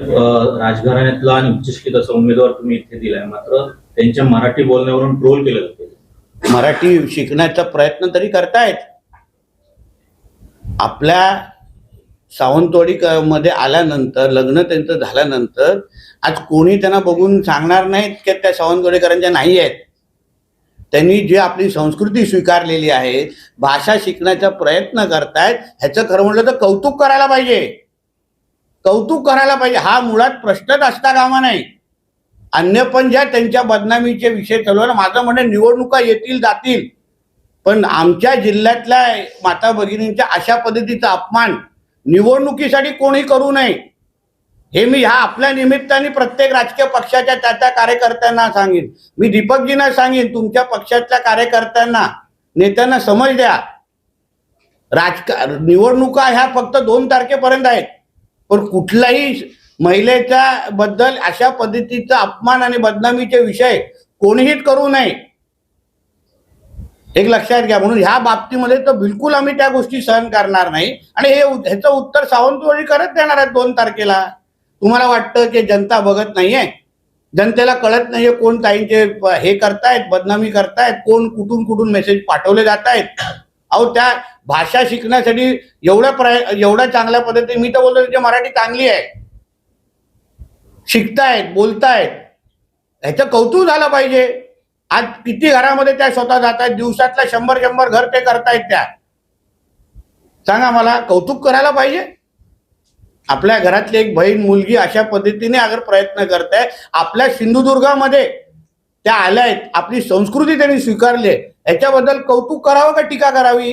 राजघराण्यातला आणि उच्चशिक्षित असा उमेदवार तुम्ही इथे दिलाय. मात्र त्यांच्या मराठी बोलण्यावरून ट्रोल केलं जाते मराठी शिकण्याचा प्रयत्न तरी करतायत. आपल्या सावंतवाडी मध्ये आल्यानंतर लग्न त्यांचं झाल्यानंतर आज कोणी त्यांना बघून सांगणार नाहीत की त्या सावंतवाडीकरांच्या नाही आहेत. त्यांनी जे आपली संस्कृती स्वीकारलेली आहे भाषा शिकण्याचा प्रयत्न करतायत ह्याचं खरं म्हटलं तर कौतुक करायला पाहिजे. कौतुक करायला पाहिजे. हा मुळात प्रश्नच असता कामा नाही. अन्य पण ज्या त्यांच्या बदनामीचे विषय चालू ना, माझं म्हणणं निवडणुका येतील जातील. पण आमच्या जिल्ह्यातल्या माता भगिनींच्या अशा पद्धतीचा अपमान निवडणुकीसाठी कोणी करू नये. हे मी ह्या आपल्या निमित्ताने प्रत्येक राजकीय पक्षाच्या त्या त्या कार्यकर्त्यांना सांगेन. मी दीपकजींना सांगेन तुमच्या पक्षातल्या कार्यकर्त्यांना नेत्यांना समज द्या. राजका निवडणुका ह्या फक्त दोन तारखेपर्यंत आहेत. पण कुठलाही महिलेच्या बद्दल अशा पद्धतीचा अपमान आणि बदनामीचे विषय कोणीही करू नये. एक लक्षात घ्या म्हणून ह्या बाबतीमध्ये तर बिलकुल आम्ही त्या गोष्टी सहन करणार नाही. आणि हे ह्याचं उत्तर सावंतवाडी करत देणार आहेत दोन तारखेला. तुम्हाला वाटतं की जनता बघत नाहीये? जनतेला कळत नाहीये कोण ताईंचे हे करतायत बदनामी करतायत कोण कुठून कुठून मेसेज पाठवले जात आहेत अहो त्या भाषा शिकण्यासाठी एवढ्या प्रय एवढ्या चांगल्या पद्धतीने मी तर बोलतो त्याची मराठी चांगली आहे. शिकतायत बोलतायत. ह्याचं कौतुक झालं पाहिजे. आज किती घरामध्ये त्या स्वतः जात आहेत दिवसातल्या शंभर शंभर घर ते करतायत त्या. सांगा मला कौतुक करायला पाहिजे? आपल्या घरातली एक बहीण मुलगी अशा पद्धतीने अगर प्रयत्न करत आहे आपल्या सिंधुदुर्गामध्ये त्या आल्या आहेत आपली संस्कृती त्यांनी स्वीकारली आहे. याच्याबद्दल कौतुक करावं का टीका करावी?